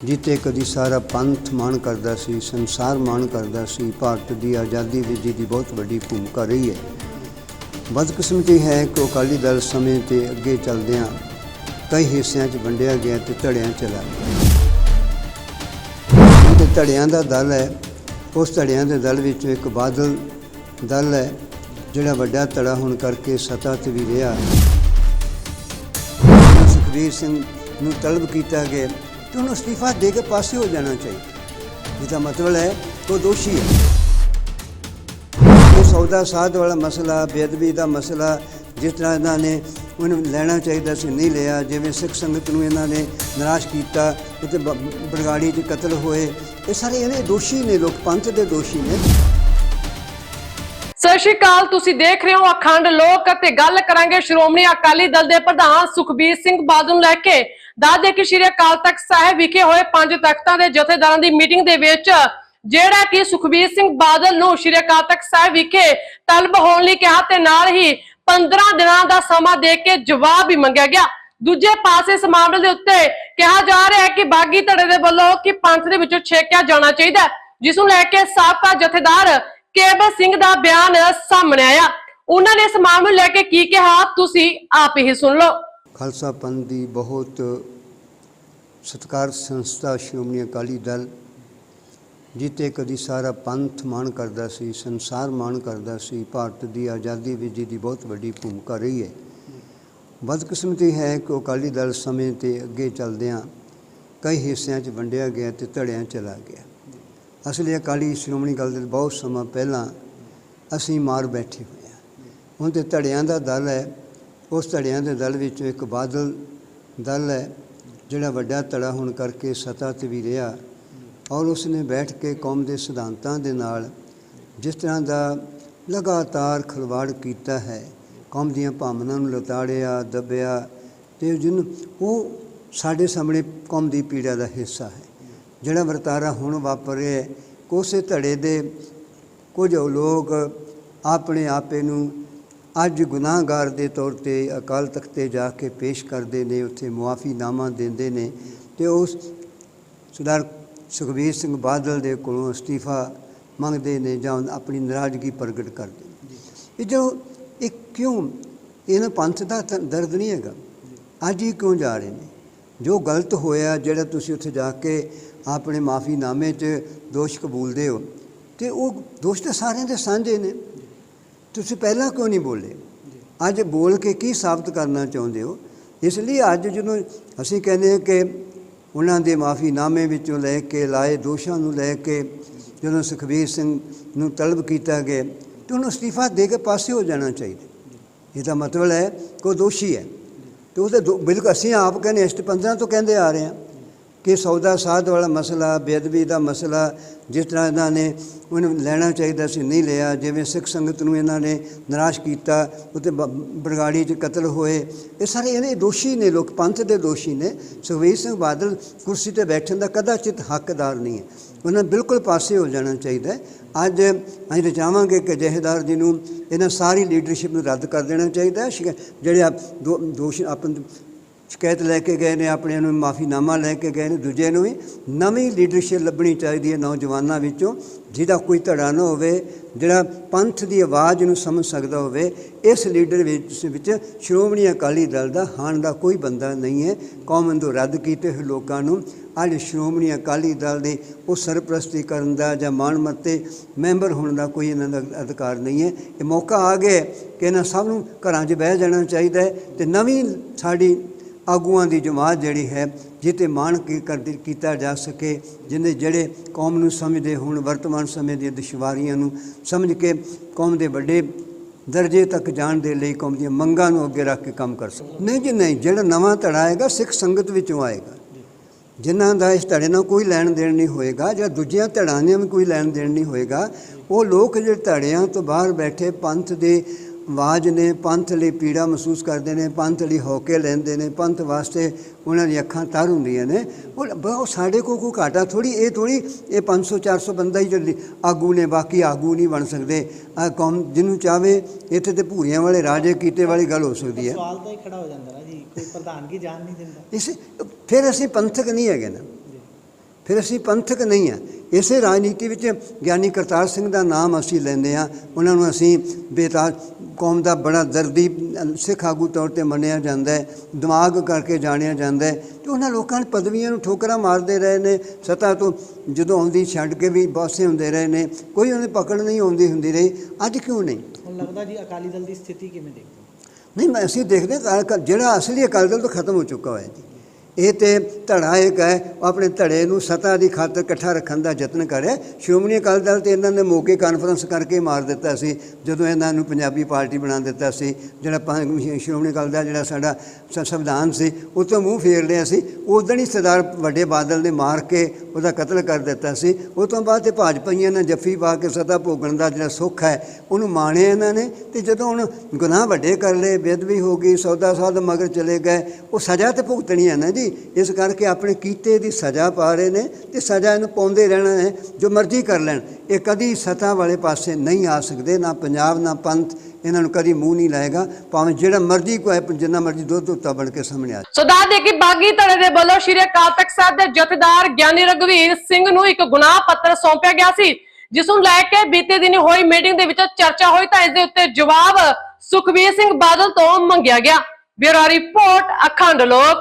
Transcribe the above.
ਜਿੱਤੇ ਕਦੀ ਸਾਰਾ ਪੰਥ ਮਾਣ ਕਰਦਾ ਸੀ, ਸੰਸਾਰ ਮਾਣ ਕਰਦਾ ਸੀ, ਭਾਰਤ ਦੀ ਆਜ਼ਾਦੀ ਵਿੱਚ ਦੀ ਬਹੁਤ ਵੱਡੀ ਭੂਮਿਕਾ ਰਹੀ ਹੈ। ਬਦਕਿਸਮਤੀ ਹੈ ਕਿ ਅਕਾਲੀ ਦਲ ਸਮੇਂ ਤੇ ਅੱਗੇ ਚੱਲਦਿਆਂ ਕਈ ਹਿੱਸਿਆਂ 'ਚ ਵੰਡਿਆ ਗਿਆ ਤੇ ਧੜਿਆਂ ਚਲਾ ਗਿਆ ਤੇ ਧੜਿਆਂ ਦਾ ਦਲ ਹੈ, ਉਸ ਧੜਿਆਂ ਦੇ ਦਲ ਵਿੱਚੋਂ ਇੱਕ ਬਾਦਲ ਦਲ ਹੈ, ਜਿਹੜਾ ਵੱਡਾ ਧੜਾ ਹੋਣ ਕਰਕੇ ਸੱਤਾ ਤੇ ਵੀ ਰਿਹਾ। ਸੁਖਬੀਰ ਸਿੰਘ ਨੂੰ ਤਲਬ ਕੀਤਾ ਗਿਆ। ਕਿ ਉਹਨੂੰ ਅਸਤੀਫਾ ਦੇ ਕੇ ਪਾਸੇ ਹੋ ਜਾਣਾ ਚਾਹੀਦਾ ਇਹਦਾ ਮਤਲਬ ਹੈ ਉਹ ਦੋਸ਼ੀ ਹੈ ਇਹ ਸੌਦਾ ਸਾਧ ਵਾਲਾ ਮਸਲਾ ਬੇਅਦਬੀ ਦਾ ਮਸਲਾ ਜਿਸ ਤਰ੍ਹਾਂ ਇਹਨਾਂ ਨੇ ਉਹਨੂੰ ਲੈਣਾ ਚਾਹੀਦਾ ਸੀ ਨਹੀਂ ਲਿਆ ਜਿਵੇਂ ਸਿੱਖ ਸੰਗਤ ਨੂੰ ਇਹਨਾਂ ਨੇ ਨਿਰਾਸ਼ ਕੀਤਾ ਉੱਤੇ ਬਰਗਾੜੀ 'ਚ ਕਤਲ ਹੋਏ ਇਹ ਸਾਰੇ ਇਹਨੇ ਦੋਸ਼ੀ ਨੇ ਲੋਕ ਪੰਥ ਦੇ ਦੋਸ਼ੀ ਨੇ ਸਤਿ ਸ਼੍ਰੀ ਅਕਾਲ, ਤੁਸੀਂ ਦੇਖ ਰਹੇ ਹੋ ਅਖੰਡ ਲੋਕ ਅਤੇ ਗੱਲ ਕਰਾਂਗੇ ਸ਼੍ਰੋਮਣੀ ਅਕਾਲੀ ਦਲ ਦੇ ਪ੍ਰਧਾਨ ਸੁਖਬੀਰ ਸਿੰਘ ਬਾਦਲ ਨੂੰ ਲੈ ਕੇ। ਦੱਸ ਦੇ ਕਿ ਸ਼੍ਰੀ ਅਕਾਲ ਤਖਤ ਸਾਹਿਬ ਵਿਖੇ ਹੋਏ ਪੰਜ ਤਖਤਾਂ ਦੇ ਜਥੇਦਾਰਾਂ ਦੀ ਮੀਟਿੰਗ ਦੇ ਵਿੱਚ ਜਿਹੜਾ ਕਿ ਸੁਖਬੀਰ ਸਿੰਘ ਬਾਦਲ ਨੂੰ ਸ਼੍ਰੀ ਅਕਾਲ ਤਖਤ ਸਾਹਿਬ ਵਿਖੇ ਤਲਬ ਹੋਣ ਲਈ ਕਿਹਾ ਤੇ ਨਾਲ ਹੀ 15 ਦਿਨਾਂ ਦਾ ਸਮਾਂ ਦੇ ਕੇ ਜਵਾਬ ਵੀ ਮੰਗਿਆ ਗਿਆ। ਦੂਜੇ ਪਾਸੇ ਇਸ ਮਾਮਲੇ ਦੇ ਉੱਤੇ ਕਿਹਾ ਜਾ ਰਿਹਾ ਹੈ ਕਿ ਬਾਗੀ ਧੜੇ ਦੇ ਵੱਲੋਂ ਕਿ ਪੰਥ ਦੇ ਵਿੱਚੋਂ ਛੇਕਿਆ ਜਾਣਾ ਚਾਹੀਦਾ ਹੈ, ਜਿਸ ਨੂੰ ਲੈ ਕੇ ਸਾਬਕਾ ਜਥੇਦਾਰ ਕੇਵਲ ਸਿੰਘ ਦਾ ਬਿਆਨ ਸਾਹਮਣੇ ਆਇਆ। ਉਹਨਾਂ ਨੇ ਇਸ ਮਾਮਲੇ ਨੂੰ ਲੈ ਕੇ ਕੀ ਕਿਹਾ ਤੁਸੀਂ ਆਪ ਹੀ ਸੁਣ ਲਓ। ਖਾਲਸਾ ਪੰਥ ਦੀ ਬਹੁਤ ਸਤਿਕਾਰ ਸੰਸਥਾ ਸ਼੍ਰੋਮਣੀ ਅਕਾਲੀ ਦਲ ਜਿੱਤੇ ਕਦੀ ਸਾਰਾ ਪੰਥ ਮਾਣ ਕਰਦਾ ਸੀ, ਸੰਸਾਰ ਮਾਣ ਕਰਦਾ ਸੀ, ਭਾਰਤ ਦੀ ਆਜ਼ਾਦੀ ਵਿੱਚ ਜਿਹਦੀ ਬਹੁਤ ਵੱਡੀ ਭੂਮਿਕਾ ਰਹੀ ਹੈ। ਬਦਕਿਸਮਤੀ ਹੈ ਕਿ ਅਕਾਲੀ ਦਲ ਸਮੇਂ ਤੇ ਅੱਗੇ ਚੱਲਦਿਆਂ ਕਈ ਹਿੱਸਿਆਂ 'ਚ ਵੰਡਿਆ ਗਿਆ ਤੇ ਧੜਿਆਂ ਚਲਾ ਗਿਆ। ਅਸਲੀ ਅਕਾਲੀ ਸ਼੍ਰੋਮਣੀ ਅਕਾਲੀ ਦਲ ਬਹੁਤ ਸਮਾਂ ਪਹਿਲਾਂ ਅਸੀਂ ਮਾਰ ਬੈਠੇ ਹੋਏ ਹਾਂ। ਹੁਣ ਤੇ ਧੜਿਆਂ ਦਾ ਦਲ ਹੈ ਉਸ ਧੜਿਆਂ ਦੇ ਦਲ ਵਿੱਚੋਂ ਇੱਕ ਬਾਦਲ ਦਲ ਹੈ ਜਿਹੜਾ ਵੱਡਾ ਧੜਾ ਹੋਣ ਕਰਕੇ ਸੱਤਾ ਤੇ ਵੀ ਰਿਹਾ ਔਰ ਉਸ ਨੇ ਬੈਠ ਕੇ ਕੌਮ ਦੇ ਸਿਧਾਂਤਾਂ ਦੇ ਨਾਲ ਜਿਸ ਤਰ੍ਹਾਂ ਦਾ ਲਗਾਤਾਰ ਖਿਲਵਾੜ ਕੀਤਾ ਹੈ ਕੌਮ ਦੀਆਂ ਭਾਵਨਾਵਾਂ ਨੂੰ ਲਤਾੜਿਆ ਦੱਬਿਆ ਤੇ ਜਿਹਨੂੰ ਉਹ ਸਾਡੇ ਸਾਹਮਣੇ ਕੌਮ ਦੀ ਪੀੜਾ ਦਾ ਹਿੱਸਾ ਹੈ ਜਿਹੜਾ ਵਰਤਾਰਾ ਹੁਣ ਵਾਪਰ ਰਿਹਾ ਹੈ, ਕੋਸੇ ਧੜੇ ਦੇ ਕੁਝ ਲੋਕ ਆਪਣੇ ਆਪੇ ਨੂੰ ਅੱਜ ਗੁਨਾਹਗਾਰ ਦੇ ਤੌਰ ਤੇ ਅਕਾਲ ਤਖਤ ਤੇ ਜਾ ਕੇ ਪੇਸ਼ ਕਰਦੇ ਨੇ, ਉੱਥੇ ਮੁਆਫੀਨਾਮਾ ਦਿੰਦੇ ਨੇ ਤੇ ਉਸ ਸਰਦਾਰ ਸੁਖਬੀਰ ਸਿੰਘ ਬਾਦਲ ਦੇ ਕੋਲੋਂ ਅਸਤੀਫਾ ਮੰਗਦੇ ਨੇ ਜਾਂ ਆਪਣੀ ਨਾਰਾਜ਼ਗੀ ਪ੍ਰਗਟ ਕਰਦੇ ਨੇ। ਇਹ ਜੋ ਇਹ ਕਿਉਂ ਇਹਨਾਂ ਪੰਥ ਦਾ ਦਰਦ ਨਹੀਂ ਹੈਗਾ। ਅੱਜ ਹੀ ਕਿਉਂ ਜਾ ਰਹੇ ਨੇ? ਜੋ ਗਲਤ ਹੋਇਆ, ਜਿਹੜਾ ਤੁਸੀਂ ਉੱਥੇ ਜਾ ਕੇ ਆਪਣੇ ਮਾਫੀਨਾਮੇ 'ਚ ਦੋਸ਼ ਕਬੂਲਦੇ ਹੋ, ਤੇ ਉਹ ਦੋਸ਼ ਤਾਂ ਸਾਰਿਆਂ ਦੇ ਸਾਂਝੇ ਨੇ। ਤੁਸੀਂ ਪਹਿਲਾਂ ਕਿਉਂ ਨਹੀਂ ਬੋਲੇ? ਅੱਜ ਬੋਲ ਕੇ ਕੀ ਸਾਬਤ ਕਰਨਾ ਚਾਹੁੰਦੇ ਹੋ? ਇਸ ਲਈ ਅੱਜ ਜਦੋਂ ਅਸੀਂ ਕਹਿੰਦੇ ਹਾਂ ਕਿ ਉਹਨਾਂ ਦੇ ਮਾਫੀਨਾਮੇ ਵਿੱਚੋਂ ਲੈ ਕੇ, ਲਾਏ ਦੋਸ਼ਾਂ ਨੂੰ ਲੈ ਕੇ, ਜਦੋਂ ਸੁਖਬੀਰ ਸਿੰਘ ਨੂੰ ਤਲਬ ਕੀਤਾ ਗਿਆ, ਤੇ ਉਹਨੂੰ ਅਸਤੀਫਾ ਦੇ ਕੇ ਪਾਸੇ ਹੋ ਜਾਣਾ ਚਾਹੀਦਾ। ਇਹਦਾ ਮਤਲਬ ਹੈ ਕਿ ਉਹ ਦੋਸ਼ੀ ਹੈ। ਤੇ ਉਹਦੇ ਦੋ- ਬਿਲਕੁਲ ਅਸੀਂ ਆਪ ਕਹਿੰਦੇ ਇਸ 15 ਤੋਂ ਕਹਿੰਦੇ ਆ ਰਹੇ ਹਾਂ। ਕਿ ਸੌਦਾ ਸਾਧ ਵਾਲਾ ਮਸਲਾ, ਬੇਅਦਬੀ ਦਾ ਮਸਲਾ ਜਿਸ ਤਰ੍ਹਾਂ ਇਹਨਾਂ ਨੇ ਉਹਨੂੰ ਲੈਣਾ ਚਾਹੀਦਾ ਸੀ, ਨਹੀਂ ਲਿਆ। ਜਿਵੇਂ ਸਿੱਖ ਸੰਗਤ ਨੂੰ ਇਹਨਾਂ ਨੇ ਨਿਰਾਸ਼ ਕੀਤਾ ਉੱਤੇ ਬ- ਬਰਗਾੜੀ 'ਚ ਕਤਲ ਹੋਏ। ਇਹ ਸਾਰੇ ਇਹਨੇ ਦੋਸ਼ੀ ਨੇ, ਲੋਕ ਪੰਥ ਦੇ ਦੋਸ਼ੀ ਨੇ। ਸੁਖਬੀਰ ਸਿੰਘ ਬਾਦਲ ਕੁਰਸੀ ਤੇ ਬੈਠਣ ਦਾ ਕਦਾਚਿਤ ਹੱਕਦਾਰ ਨਹੀਂ ਹੈ। ਉਹਨਾਂ ਨੂੰ ਬਿਲਕੁਲ ਪਾਸੇ ਹੋ ਜਾਣਾ ਚਾਹੀਦਾ ਅੱਜ ਅਸੀਂ ਤਾਂ ਚਾਹਾਂਗੇ ਕਿ ਜਹੇਦਾਰ ਜੀ ਨੂੰ ਇਹਨਾਂ ਸਾਰੀ ਲੀਡਰਸ਼ਿਪ ਨੂੰ ਰੱਦ ਕਰ ਦੇਣਾ ਚਾਹੀਦਾ ਜਿਹੜੇ ਆਪ, ਦੋ- ਦੋਸ਼ ਆਪਨ ਸ਼ਿਕਾਇਤ ਲੈ ਕੇ ਗਏ ਨੇ ਆਪਣੇ ਨੂੰ ਮਾਫੀਨਾਮਾ ਲੈ ਕੇ ਗਏ ਨੇ ਦੂਜੇ ਨੂੰ ਵੀ ਨਵੀਂ ਲੀਡਰਸ਼ਿਪ ਲੱਭਣੀ ਚਾਹੀਦੀ ਹੈ ਨੌਜਵਾਨਾਂ ਵਿੱਚੋਂ, ਜਿਹਦਾ ਕੋਈ ਧੜਾ ਨਾ ਹੋਵੇ, ਜਿਹੜਾ ਪੰਥ ਦੀ ਆਵਾਜ਼ ਨੂੰ ਸਮਝ ਸਕਦਾ ਹੋਵੇ, ਇਸ ਲੀਡਰ ਵਿੱਚ ਵਿੱਚ ਸ਼੍ਰੋਮਣੀ ਅਕਾਲੀ ਦਲ ਦਾ ਹਾਣ ਦਾ ਕੋਈ ਬੰਦਾ ਨਹੀਂ ਹੈ। ਕੌਮ ਤੋਂ ਰੱਦ ਕੀਤੇ ਹੋਏ ਲੋਕਾਂ ਨੂੰ ਅੱਜ ਸ਼੍ਰੋਮਣੀ ਅਕਾਲੀ ਦਲ ਦੇ ਉਹ ਸਰਪ੍ਰਸਤੀ ਕਰਨ ਦਾ ਜਾਂ ਮਾਣ ਮੱਤੇ ਮੈਂਬਰ ਹੋਣ ਦਾ ਕੋਈ ਇਹਨਾਂ ਦਾ ਅਧਿਕਾਰ ਨਹੀਂ ਹੈ। ਇਹ ਮੌਕਾ ਆ ਗਿਆ ਕਿ ਇਹਨਾਂ ਸਭ ਨੂੰ ਘਰਾਂ 'ਚ ਬਹਿ ਜਾਣਾ ਚਾਹੀਦਾ ਹੈ ਤੇ ਨਵੀਂ ਸਾਡੀ ਆਗੂਆਂ ਦੀ ਜਮਾਤ ਜਿਹੜੀ ਹੈ, ਜਿੱਤੇ ਮਾਣ ਕੀ ਕਰਦੀ ਕੀਤਾ ਜਾ ਸਕੇ ਜਿਹਨੇ ਜਿਹੜੇ ਕੌਮ ਨੂੰ ਸਮਝਦੇ ਹੋਣ, ਵਰਤਮਾਨ ਸਮੇਂ ਦੀਆਂ ਦੁਸ਼ਵਾਰੀਆਂ ਨੂੰ ਸਮਝ ਕੇ ਕੌਮ ਦੇ ਵੱਡੇ ਦਰਜੇ ਤੱਕ ਜਾਣ ਦੇ ਲਈ ਕੌਮ ਦੀਆਂ ਮੰਗਾਂ ਨੂੰ ਅੱਗੇ ਰੱਖ ਕੇ ਕੰਮ ਕਰ ਸਕੇ ਨਹੀਂ ਜੀ, ਨਹੀਂ, ਜਿਹੜਾ ਨਵਾਂ ਧੜਾ ਆਏਗਾ, ਸਿੱਖ ਸੰਗਤ ਵਿੱਚੋਂ ਆਏਗਾ। ਜਿਨ੍ਹਾਂ ਦਾ ਇਸ ਧੜੇ ਨਾਲ ਕੋਈ ਲੈਣ ਦੇਣ ਨਹੀਂ ਹੋਏਗਾ, ਜਾਂ ਦੂਜੀਆਂ ਧੜਾਂ ਨਾਲ ਵੀ ਕੋਈ ਲੈਣ ਦੇਣ ਨਹੀਂ ਹੋਏਗਾ, ਉਹ ਲੋਕ ਜਿਹੜੇ ਧੜਿਆਂ ਤੋਂ ਬਾਹਰ ਬੈਠੇ ਪੰਥ ਦੇ ਆਵਾਜ਼ ਨੇ ਪੰਥ ਲਈ ਪੀੜਾ ਮਹਿਸੂਸ ਕਰਦੇ ਨੇ ਪੰਥ ਲਈ ਹੌਕੇ ਲੈਂਦੇ ਨੇ ਪੰਥ ਵਾਸਤੇ ਉਹਨਾਂ ਦੀਆਂ ਅੱਖਾਂ ਤਰ ਹੁੰਦੀਆਂ ਨੇ। ਉਹ ਬਹੁਤ ਸਾਡੇ ਕੋਲ ਕੋਈ ਘਾਟਾ ਥੋੜੀ ਇਹ ਥੋੜੀ ਇਹ 500 400 ਬੰਦਾ ਹੀ ਜਿਹੜੀ ਆਗੂ ਨੇ ਬਾਕੀ ਆਗੂ ਨਹੀਂ ਬਣ ਸਕਦੇ। ਆ ਕੌਮ ਜਿਹਨੂੰ ਚਾਵੇ ਇੱਥੇ ਤੇ ਭੂਰੀਆਂ ਵਾਲੇ ਰਾਜੇ ਕੀਤੇ ਵਾਲੀ ਗੱਲ ਹੋ ਸਕਦੀ ਹੈ। ਸਵਾਲ ਤਾਂ ਹੀ ਖੜਾ ਹੋ ਜਾਂਦਾ ਨਾ ਜੀ ਕੋਈ ਪ੍ਰਧਾਨਗੀ ਜਾਣ ਨਹੀਂ ਦਿੰਦਾ। ਇਸ ਫਿਰ ਅਸੀਂ ਪੰਥਕ ਨਹੀਂ ਹੈਗੇ ਨਾ। ਫਿਰ ਅਸੀਂ ਪੰਥਕ ਨਹੀਂ ਆ। ਇਸੇ ਰਾਜਨੀਤੀ ਵਿੱਚ ਗਿਆਨੀ ਕਰਤਾਰ ਸਿੰਘ ਦਾ ਨਾਮ ਅਸੀਂ ਲੈਂਦੇ ਆ ਉਹਨਾਂ ਨੂੰ ਅਸੀਂ ਬੇਤਾਜ ਕੌਮ ਦਾ ਬੜਾ ਦਰਦੀ ਸਿੱਖ ਆਗੂ ਤੌਰ ਤੇ ਮੰਨਿਆ ਜਾਂਦਾ ਹੈ ਦਿਮਾਗ ਕਰਕੇ ਜਾਣਿਆ ਜਾਂਦਾ ਹੈ ਤੇ ਉਹਨਾਂ ਲੋਕਾਂ ਨੇ ਪਦਵੀਆਂ ਨੂੰ ਠੋਕਰਾਂ ਮਾਰਦੇ ਰਹੇ ਨੇ ਸਤਾ ਤੋਂ ਜਦੋਂ ਆਉਂਦੀ ਛੱਡ ਕੇ ਵੀ ਬਾਸੇ ਹੁੰਦੇ ਰਹੇ ਨੇ ਕੋਈ ਉਹਨੇ ਪਕੜ ਨਹੀਂ ਆਉਂਦੀ ਹੁੰਦੀ ਰਹੀ ਅੱਜ ਕਿਉਂ ਨਹੀਂ? ਹੁਣ ਲੱਗਦਾ ਜੀ ਅਕਾਲੀ ਦਲ ਦੀ ਸਥਿਤੀ ਕਿਵੇਂ ਦੇਖਦੇ ਨਹੀਂ ਮੈਂ ਅਸੀਂ ਦੇਖਦੇ ਜਿਹੜਾ ਅਸਲੀ ਅਕਾਲੀ ਦਲ ਤੋਂ ਖਤਮ ਹੋ ਚੁੱਕਾ ਹੋਇਆ ਜੀ। ਇਹ ਤੇ ਧੜਾ ਇੱਕ ਹੈ, ਉਹ ਆਪਣੇ ਧੜੇ ਨੂੰ ਸਤਾ ਦੀ ਖਾਤਰ ਇਕੱਠਾ ਰੱਖਣ ਦਾ ਯਤਨ ਕਰੇ ਸ਼੍ਰੋਮਣੀ ਅਕਾਲੀ ਦਲ ਤੇ ਇਹਨਾਂ ਨੇ ਮੌਕੇ ਕਾਨਫਰੰਸ ਕਰਕੇ ਮਾਰ ਦਿੱਤਾ ਸੀ, ਜਦੋਂ ਇਹਨਾਂ ਨੂੰ ਪੰਜਾਬੀ ਪਾਰਟੀ ਬਣਾ ਦਿੱਤਾ ਸੀ। ਜਿਹੜਾ ਸ਼੍ਰੋਮਣੀ ਅਕਾਲੀ ਦਲ ਜਿਹੜਾ ਸਾਡਾ ਸੰਵਿਧਾਨ ਸੀ ਉਹ ਤੋਂ ਮੂੰਹ ਫੇਰ ਲਿਆ ਸੀ। ਉਦੋਂ ਹੀ ਸਰਦਾਰ ਵੱਡੇ ਬਾਦਲ ਨੇ ਮਾਰ ਕੇ ਉਹਦਾ ਕਤਲ ਕਰ ਦਿੱਤਾ ਸੀ। ਉਹ ਤੋਂ ਬਾਅਦ ਤੇ ਭਾਜਪਾਈਆਂ ਨੇ ਜੱਫੀ ਪਾ ਕੇ ਸਤਾ ਭੋਗਣ ਦਾ ਜਿਹੜਾ ਸੁੱਖ ਹੈ, ਉਹਨੂੰ ਮਾਣਿਆ ਇਹਨਾਂ ਨੇ। ਤੇ ਜਦੋਂ ਹੁਣ ਗੁਨਾਹ ਵੱਡੇ ਕਰ ਲਏ ਬੇਦਬੀ ਹੋ ਗਈ, ਸੌਦਾ ਸਾਧ ਮਗਰ ਚਲੇ ਗਏ, ਉਹ ਸਜ਼ਾ ਤੇ ਭੁਗਤਣੀ ਹੈ ਨਾ ਜੀ। ਇਸ ਕਰਕੇ ਆਪਣੇ ਕੀਤੇ ਦੀ ਸਜ਼ਾ ਪਾ ਰਹੇ ਨੇ ਤੇ ਸਜ਼ਾ ਇਹਨੂੰ ਪਾਉਂਦੇ ਰਹਿਣਾ ਹੈ, ਜੋ ਮਰਜ਼ੀ ਕਰ ਲੈਣ। ਇਹ ਕਦੀ ਸਤਾ ਵਾਲੇ ਪਾਸੇ ਨਹੀਂ ਆ ਸਕਦੇ, ਨਾ ਪੰਜਾਬ, ਨਾ ਪੰਥ, ਇਹਨਾਂ ਨੂੰ ਕਦੀ ਮੂੰਹ ਨਹੀਂ ਲਾਏਗਾ। ਭਾਵੇਂ ਜਿਹੜਾ ਮਰਜ਼ੀ ਕੋਈ, ਜਿੰਨਾ ਮਰਜ਼ੀ ਦੁੱਧ ਧੁੱਤਾ ਬਣ ਕੇ ਸਾਹਮਣੇ ਆ ਸੋ ਦੱਸ ਦੇ ਕਿ ਬਾਗੀ ਧੜੇ ਦੇ ਵੱਲੋਂ ਸ਼੍ਰੀ ਅਕਾਲ ਤਖਤ ਸਾਹਿਬ ਦੇ ਜਥੇਦਾਰ ਗਿਆਨੀ ਰਗਵੀਰ ਸਿੰਘ ਨੂੰ ਇੱਕ ਗੁਨਾਹ ਪੱਤਰ ਸੌਂਪਿਆ ਗਿਆ ਸੀ, ਜਿਸ ਨੂੰ ਲੈ ਕੇ ਬੀਤੇ ਦਿਨੀ ਹੋਈ ਮੀਟਿੰਗ ਦੇ ਵਿੱਚ ਚਰਚਾ ਹੋਈ ਤਾਂ ਇਸ ਦੇ ਉੱਤੇ ਜਵਾਬ ਸੁਖਬੀਰ ਸਿੰਘ ਬਾਦਲ ਤੋਂ ਮੰਗਿਆ ਗਿਆ। ਬਿਊਰੋ ਰਿਪੋਰਟ, ਅਖੰਡ ਲੋਕ।